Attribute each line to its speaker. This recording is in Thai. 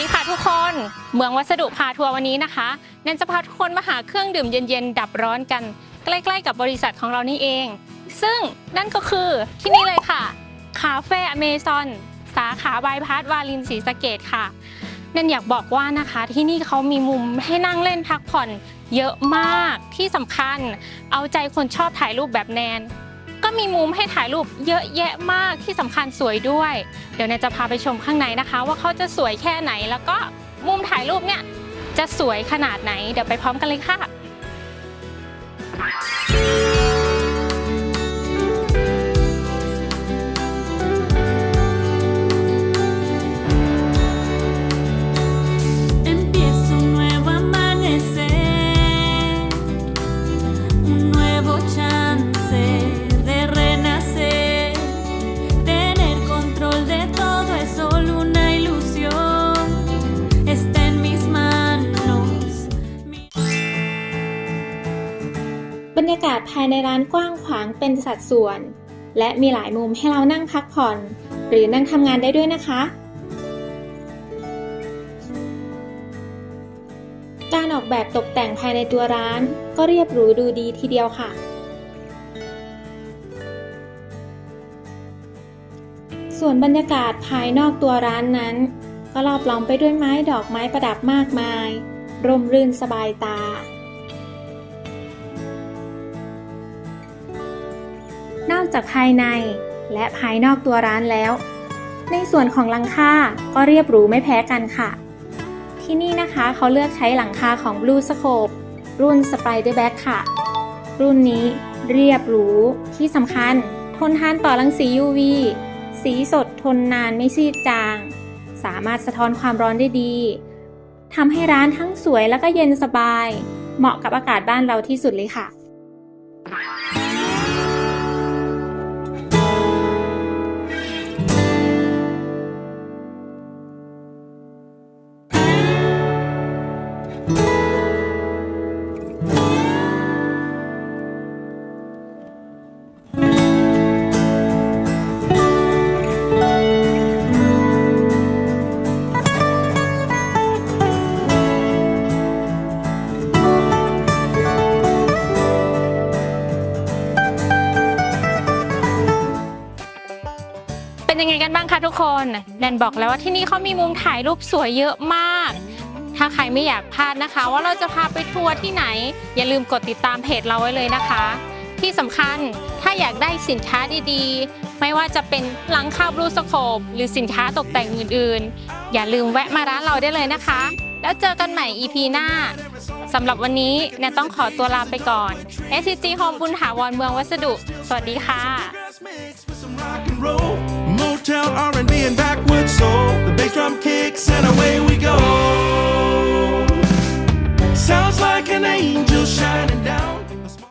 Speaker 1: ดีค่ะทุกคน เมืองวัสดุพาทัวร์วันนี้นะคะแนนจะพาทุกคนมาหาเครื่องดื่มเย็นๆ ดับร้อนกัน ใกล้ๆ กับบริษัทของเรานี่เอง ซึ่งนั่นก็คือที่นี่เลยค่ะ คาเฟ่อเมซอน สาขาบายพาสวาลินศรีสะเกดค่ะแนนอยากบอกว่านะคะที่นี่เขามีมุมให้นั่งเล่นพักผ่อนเยอะมากที่สำคัญ เอาใจคนชอบถ่ายรูปแบบแนน ก็มีมุมให้ถ่ายรูปเยอะแยะมากที่สำคัญสวยด้วย เดี๋ยวแนนจะพาไปชมข้างในนะคะ ว่าเขาจะสวยแค่ไหน แล้วก็มุมถ่ายรูปเนี่ยจะสวยขนาดไหน เดี๋ยวไปพร้อมกันเลยค่ะ
Speaker 2: รรยากาศภายในร้านกว้างขวางเป็นสัดส่วน และมีหลายมุมให้เรานั่งพักผ่อน หรือนั่งทำงานได้ด้วยนะคะ การออกแบบตกแต่งภายในตัวร้านก็เรียบหรูดูดีทีเดียวค่ะ ส่วนบรรยากาศภายนอกตัวร้านนั้น ก็รอบล้อมไปด้วยไม้ดอกไม้ประดับมากมาย ร่มรื่นสบายตา จากภายใน และภายนอกตัวร้านแล้ว ในส่วนของหลังคาก็เรียบหรูไม่แพ้กันค่ะ ที่นี่นะคะเขาเลือกใช้หลังคาของ Blue Scope รุ่น Spiderback ค่ะ รุ่นนี้เรียบหรูที่สำคัญ ทนทานต่อรังสี UV สีสดทนนานไม่ซีดจาง สามารถสะท้อนความร้อนได้ดีทำให้ร้านทั้งสวยแล้วก็เย็นสบาย เหมาะกับอากาศบ้านเราที่สุดเลยค่ะ
Speaker 1: เป็นยังไงกันบ้างคะทุกคนแนนบอกแล้วว่าที่นี่เขามีมุมถ่ายรูปสวยเยอะมาก ถ้าใครไม่อยากพลาดนะคะ ว่าเราจะพาไปทัวร์ที่ไหน อย่าลืมกดติดตามเพจเราไว้เลยนะคะ ที่สำคัญถ้าอยากได้สินค้าดีๆ ไม่ว่าจะเป็นหลังคาบลูสโคปหรือสินค้าตกแต่งอื่นๆ อย่าลืมแวะมาร้านเราได้เลยนะคะ แล้วเจอกันใหม่ EP หน้าสำหรับวันนี้แนนต้องขอตัวลาไปก่อน SCG Home บุญถาวรเมืองวัสดุ สวัสดีค่ะ
Speaker 3: Motown R&B and backwoods soul. The bass drum kicks and a